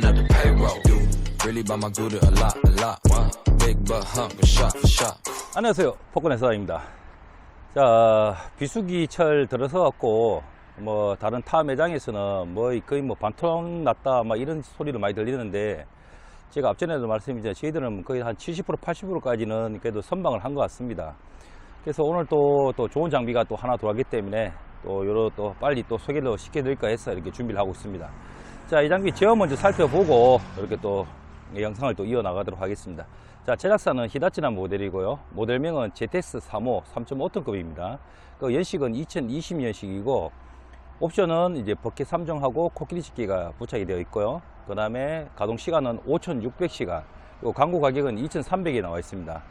the payroll. Really by my good a lot, a lot. Big butt hump, a shot for shot. 안녕하세요. 폭군의 서입니다. 자, 비수기철 들어서 갖고, 뭐, 다른 타 매장에서는 뭐, 거의 뭐, 반토막 났다, 막 이런 소리를 많이 들리는데, 제가 앞전에도 말씀드렸지만, 저희들은 거의 한 70%, 80%까지는 그래도 선방을 한 것 같습니다. 그래서 오늘 또, 또 좋은 장비가 또 하나 들어왔기 때문에, 또, 요러 또 빨리 또 소개를 시켜드릴까 해서 이렇게 준비를 하고 있습니다. 자, 이 장비 제어 먼저 살펴보고, 이렇게 또, 영상을 또 이어나가도록 하겠습니다. 자, 제작사는 히다치나 모델이고요. 모델명은 ZS35 3.5톤급입니다. 그 연식은 2020년식이고, 옵션은 이제 버켓 3종하고 코끼리 집게가 부착이 되어 있고요. 그 다음에 가동 시간은 5,600시간, 그리고 광고 가격은 2,300에 나와 있습니다.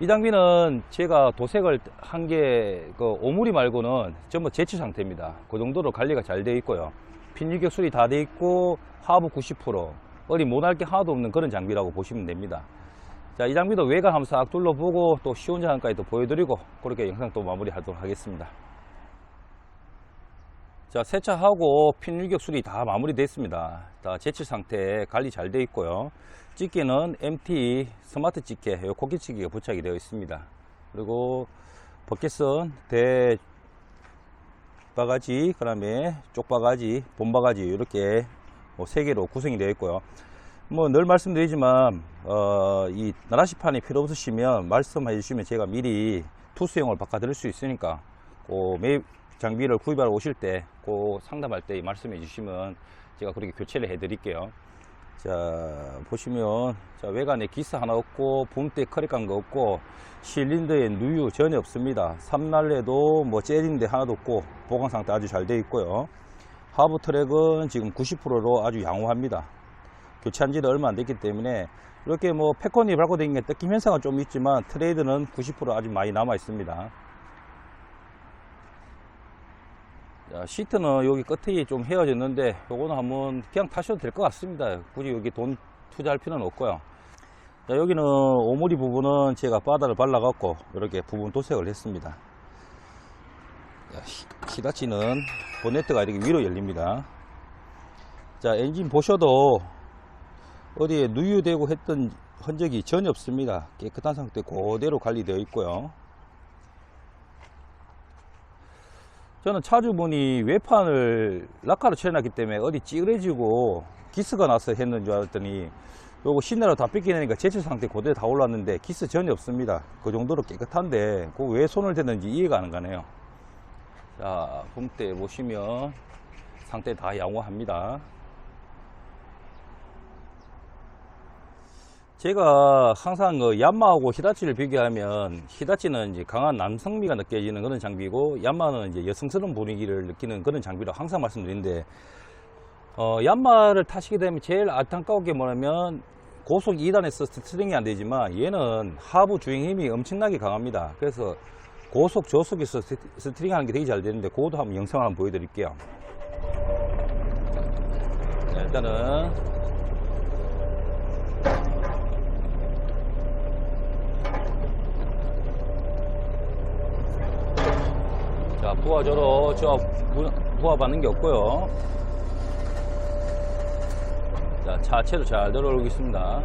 이 장비는 제가 도색을 한 게, 그, 오무리 말고는 전부 제치 상태입니다. 그 정도로 관리가 잘 되어 있고요. 핀 유격 수리 다 되어 있고, 하부 90%, 어디 못할 게 하나도 없는 그런 장비라고 보시면 됩니다. 자, 이 장비도 외관 한번 싹 둘러보고 또 시운전까지 또 보여드리고 그렇게 영상 또 마무리하도록 하겠습니다. 자, 세차하고 핀 유격 수리 다 마무리됐습니다. 다 제칠 상태 관리 잘 되어 있고요. 집게는 MT 스마트 집게, 요 코끼 집게가 부착이 되어 있습니다. 그리고 버켓은 대 바가지, 그 다음에 쪽바가지, 본바가지 이렇게 뭐세 개로 구성이 되어 있고요. 뭐 늘 말씀드리지만 어, 이 나라시판이 필요 없으시면 말씀해 주시면 제가 미리 투수용을 바꿔드릴 수 있으니까 그매 장비를 구입하러 오실 때그 상담할 때 말씀해 주시면 제가 그렇게 교체를 해 드릴게요. 자 보시면 자 외관에 기스 하나 없고 붐대 커렉 간거 없고 실린더에 누유 전혀 없습니다. 삼날레도 뭐 젤인데 하나도 없고 보강 상태 아주 잘 되어 있고요. 하부 트랙은 지금 90%로 아주 양호합니다. 교체한 지도 얼마 안 됐기 때문에 이렇게 뭐 패권이 밟고 다니는 게 뜯김 현상은 좀 있지만 트레이드는 90% 아주 많이 남아 있습니다. 자, 시트는 여기 끝에 좀 헤어졌는데 요거는 한번 그냥 타셔도 될 것 같습니다. 굳이 여기 돈 투자할 필요는 없고요. 자, 여기는 오므리 부분은 제가 바다를 발라 갖고 이렇게 부분 도색을 했습니다. 히다치는 보네트가 이렇게 위로 열립니다. 자, 엔진 보셔도 어디에 누유되고 했던 흔적이 전혀 없습니다. 깨끗한 상태 그대로 관리되어 있고요. 저는 차주분이 외판을 락카로 칠해놨기 때문에 어디 찌그러지고 기스가 나서 했는 줄 알았더니 요거 시내로 다 뺏기니까 제출 상태 그대로 다 올랐는데 기스 전혀 없습니다. 그 정도로 깨끗한데 그 왜 손을 대는지 이해가 안 가네요. 자, 봄때 보시면 상태 다 양호합니다. 제가 항상 그 얀마하고 히다치를 비교하면 히다치는 이제 강한 남성미가 느껴지는 그런 장비고 얀마는 이제 여성스러운 분위기를 느끼는 그런 장비라고 항상 말씀드리는데 어, 얀마를 타시게 되면 제일 안타까운 게 뭐냐면 고속 2단에서 스트링이 안 되지만 얘는 하부 주행 힘이 엄청나게 강합니다. 그래서 고속 저속에서 스- 스트링 하는 게 되게 잘 되는데 그것도 한번 영상을 한번 보여드릴게요. 자, 일단은 부하저로 저 부- 부하 받는 게 없고요. 자, 차체도 잘 들어오고 있습니다.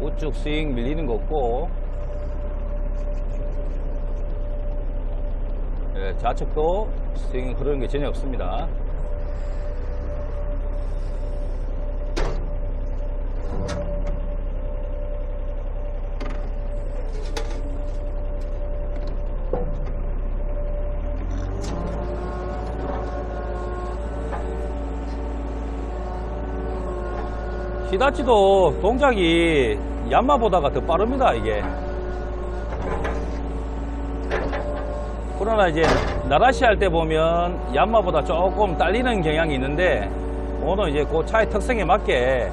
우측 스윙 밀리는 거 없고, 예, 좌측도 스윙 흐르는 게 전혀 없습니다. 히다치도 동작이 얀마보다가 더 빠릅니다, 이게. 그러나 이제 나라시 할 때 보면 얀마보다 조금 딸리는 경향이 있는데 오늘 이제 그 차의 특성에 맞게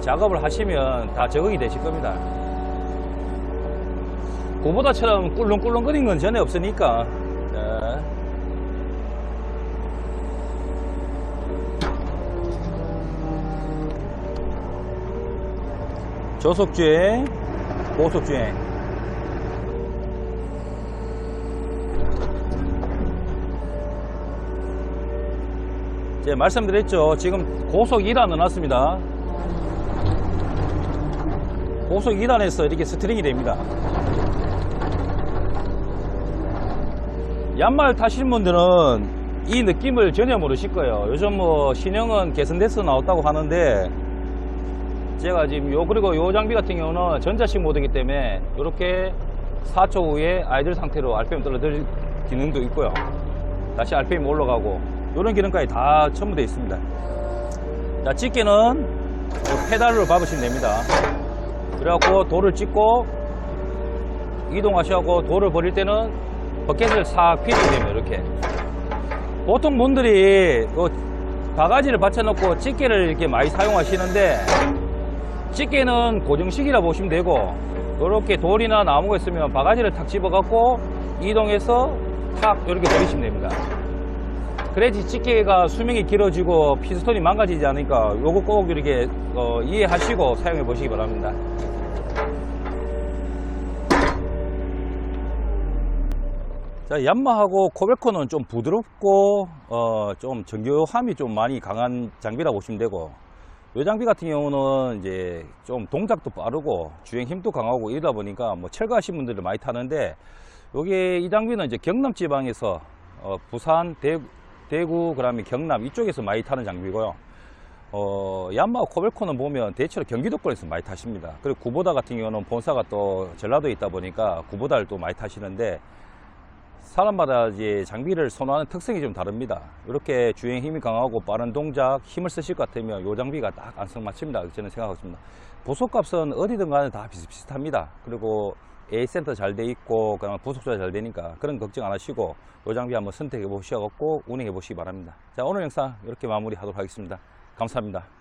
작업을 하시면 다 적응이 되실 겁니다. 그보다처럼 꿀렁꿀렁거리는 건 전혀 없으니까. 자. 저속주행, 고속주행. 이제 말씀드렸죠. 지금 고속 2단 넣어놨습니다. 고속 2단에서 이렇게 스트링이 됩니다. 양말 타시는 분들은 이 느낌을 전혀 모르실 거예요. 요즘 뭐 신형은 개선돼서 나왔다고 하는데 제가 지금 요 그리고 요 장비 같은 경우는 전자식 모드이기 때문에 이렇게 4초 후에 아이들 상태로 RPM 떨어질 기능도 있고요. 다시 RPM 올라가고 이런 기능까지 다 첨부되어 있습니다. 자, 요 페달로 밟으시면 됩니다. 그래갖고 돌을 찍고 이동하시고 돌을 버릴 때는 버켓을 싹 피시면 됩니다. 이렇게. 보통 분들이 요 바가지를 받쳐놓고 집게를 이렇게 많이 사용하시는데 집게는 고정식이라 보시면 되고 이렇게 돌이나 나무가 있으면 바가지를 탁 집어갖고 이동해서 탁 이렇게 버리시면 됩니다. 그래야지 집게가 수명이 길어지고 피스톤이 망가지지 않으니까 요거 꼭 이렇게 어, 이해하시고 사용해 보시기 바랍니다. 자, 얀마하고 코벨코는 좀 부드럽고 어, 좀 정교함이 좀 많이 강한 장비라고 보시면 되고 이 장비 같은 경우는 이제 좀 동작도 빠르고 주행 힘도 강하고 이러다 보니까 뭐 철거하신 분들이 많이 타는데 여기 이 장비는 이제 경남 지방에서 어, 부산, 대구, 대구 그다음에 경남 이쪽에서 많이 타는 장비고요. 어, 얀마 코벨코는 보면 대체로 경기도권에서 많이 타십니다. 그리고 구보다 같은 경우는 본사가 또 전라도에 있다 보니까 구보다를 또 많이 타시는데 사람마다 이제 장비를 선호하는 특성이 좀 다릅니다. 이렇게 주행 힘이 강하고 빠른 동작, 힘을 쓰실 것 같으면 이 장비가 딱 안성맞춥니다. 저는 생각하고 있습니다. 보석값은 어디든 간에 다 비슷비슷합니다. 그리고 A 센터 잘 돼 있고 그다음 조절 잘 되니까 그런 걱정 안 하시고 이 장비 한번 선택해 보시고 운행해 보시기 바랍니다. 자 오늘 영상 이렇게 마무리하도록 하겠습니다. 감사합니다.